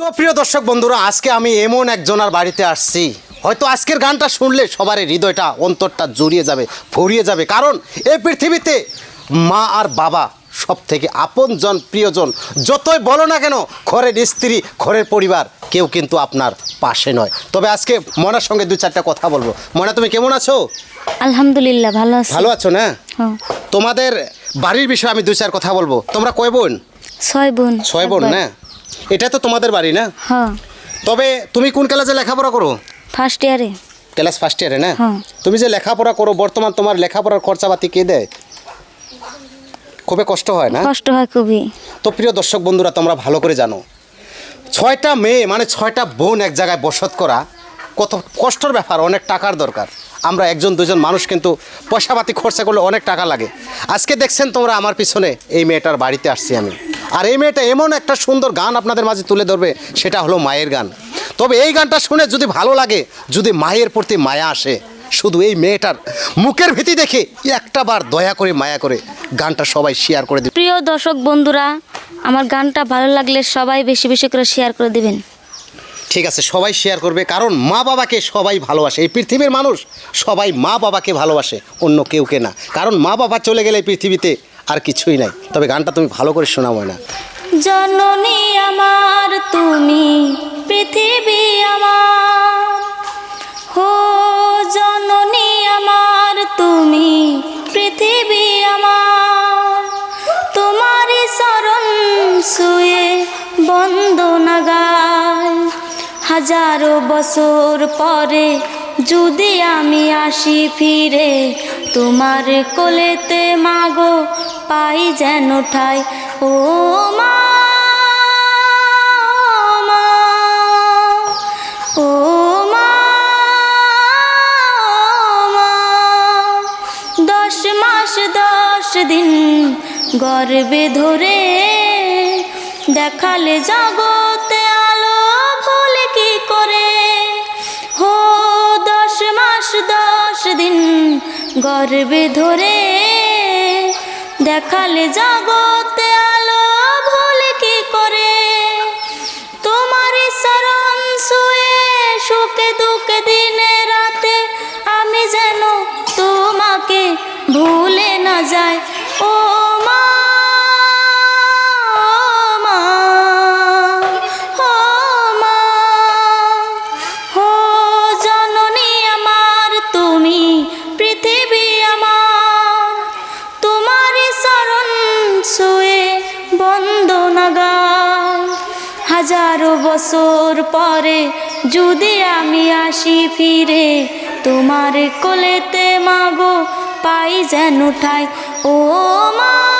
তো প্রিয় দর্শক বন্ধুরা আজকে আমি এমন একজনের বাড়িতে আসছি। হয়তো আজকের গানটা শুনলে সবার হৃদয়টা অন্তরটা জড়িয়ে যাবে ভরিয়ে যাবে। কারণ এই পৃথিবীতে মা আর বাবা সব থেকে আপনজন প্রিয়জন। যতই বলো না কেন ঘরের স্ত্রী ঘরের পরিবার কেউ কিন্তু আপনার পাশে নয়। তবে আজকে মনার সঙ্গে দু চারটা কথা বলব। মনা তুমি কেমন আছো? আলহামদুলিল্লাহ ভালো আছি। ভালো আছো না? হ্যাঁ। তোমাদের বাড়ির বিষয়ে আমি দু চার কথা বলব। তোমরা কয় বোন? ছয় বোন। ছয় বোন। না? এটা তো তোমাদের বাড়ি না? হ্যাঁ। তবে তুমি কোন ক্লাসে লেখাপড়া করো? ফার্স্ট ইয়ারে ক্লাস ফার্স্ট ইয়ারে না? হ্যাঁ। তুমি যে লেখাপড়া করো বর্তমান তোমার লেখাপড়ার খরচাপাতি কে দেয়? খুবই কষ্ট হয় না? কষ্ট হয় খুবই। তো প্রিয় দর্শক বন্ধুরা তোমরা ভালো করে জানো। ছয়টা মেয়ে মানে ছয়টা বোন এক জায়গায় বসত করা কত কষ্টর ব্যাপার অনেক টাকার দরকার। আমরা একজন দুজন মানুষ কিন্তু পয়সাপাতি খরচা করলে অনেক টাকা লাগে। আজকে দেখছেন তোমরা আমার পিছনে এই মেয়েটার বাড়িতে আসছি আমি। আর এই মেয়েটা এমন একটা সুন্দর গান আপনাদের মাঝে তুলে ধরবে সেটা হলো মায়ের গান। তবে এই গানটা শুনে যদি ভালো লাগে যদি মায়ের প্রতি মায়া আসে শুধু এই মেয়েটার মুখের ভীতি দেখে একটা বার দয়া করে মায়া করে গানটা সবাই শেয়ার করে দেবে। প্রিয় দর্শক বন্ধুরা আমার গানটা ভালো লাগলে সবাই বেশি বেশি করে শেয়ার করে দিবেন। ঠিক আছে সবাই শেয়ার করবে কারণ মা বাবাকে সবাই ভালোবাসে। এই পৃথিবীর মানুষ সবাই মা বাবাকে ভালোবাসে অন্য কেউকে না। কারণ মা বাবা চলে গেলে পৃথিবীতে আর কিছুই নাই। তবে গানটা তুমি ভালো করে শোনাবো না জননী আমার, তুমি পৃথিবী আমার। হো, জননী আমার, তুমি পৃথিবী আমার। তোমারই শরণ শুয়ে বন্দনা গায়। হাজারো বছর পরে যদি আমি আসি ফিরে, তোমার কোলেতে মাগো, পাই যেন ঠাই ও মা ও মা। দশ মাস, দশ দিন গর্বে ধরে দেখালে জগতে গর্বে ধরে দেখালে জগতে আলো ভুলে কি করে? তোমার শরণ শুয়ে সুখে দুঃখে দিনে রাতে আমি যেন তোমাকে ভুলে না যায় ও হাজারো বছর পরে যদি আমি আসি ফিরে, তোমার কোলেতে মাগো পাই যেন ঠাই। ও মা